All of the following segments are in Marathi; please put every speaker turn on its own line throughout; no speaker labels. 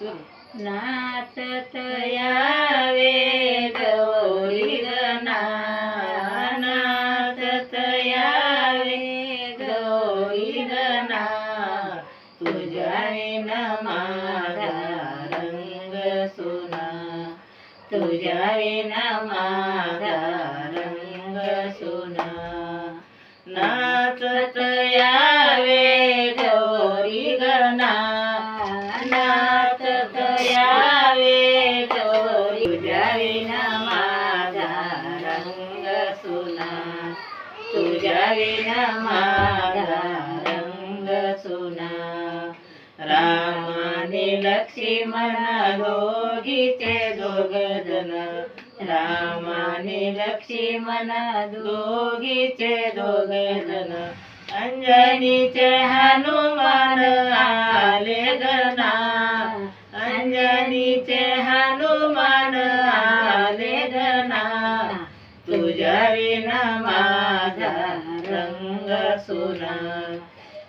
नाचत यावे गौरी गना नाचत यावे गौरी गना तुझ्या माझा रंग सुना तुझ्या विन तुझ्या विना माझा रंग सुना। रामाने लक्ष्मण दोघीचे दोघ जण रामाने लक्ष्मण दोघीचे दोघ जन अंजनीचे हनुमान आले गना अंजनीचे हनुमान आले गना तुझ्या विना माझा रंग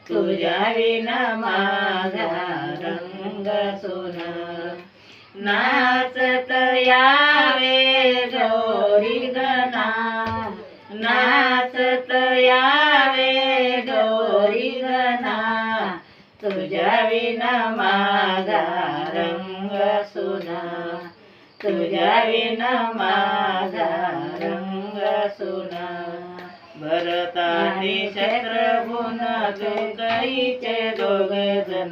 तुझ्या विना माझा रंग सुना नाचत यावे गौरी गणा। नाचत यावे गौरी गणा। तुझ्या विना माझा रंग सुना तुझ्या विना माझा रंग सुना भरताने शत्रुघ्न कैकईचे दोघ जण.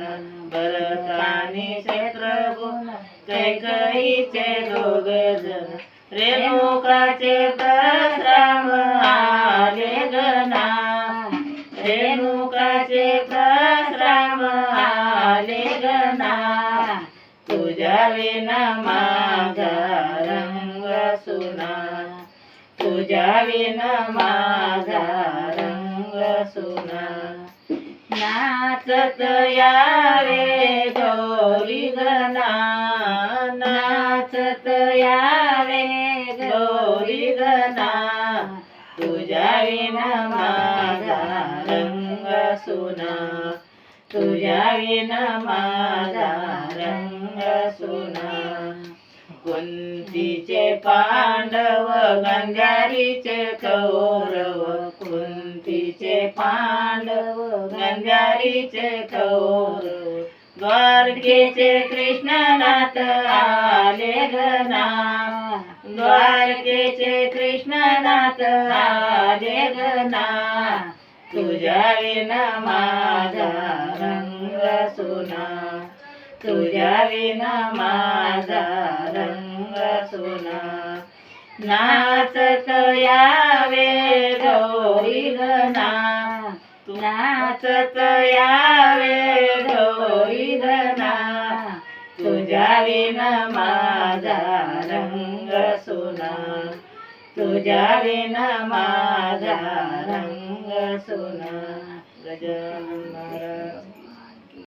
भरताने शत्रुघ्न कैकईचे दोघ जण. रेणुकाचे प्रश्राम आले गणा. रेणुकाचे प्रश्राम आले गणा. तुझ्या विना माझा जावीन विना माझा रंग सुना. नाचत यावे गौरी गणा नाचत यावे गौरी गणा तुझ्या विना माझा रंग सुना. तुझ्या विना माझा रंग सुना. कुंतीचे पांडव गंगारीचे कौरव कुंतीचे पांडव गंगारीचे कौरव. द्वारकेचे कृष्णनाथ आले गना द्वारकेचे कृष्णनाथ आले गना तुझ्या विना माझा रंग सुना. तुझ्या विना माझा रंग सुना. नाचत यावे गौरी नाचत यावे गौरी तुझ्या विना माझा रंग सुना. तुझ्या विन माझा रंग सुना. गजानन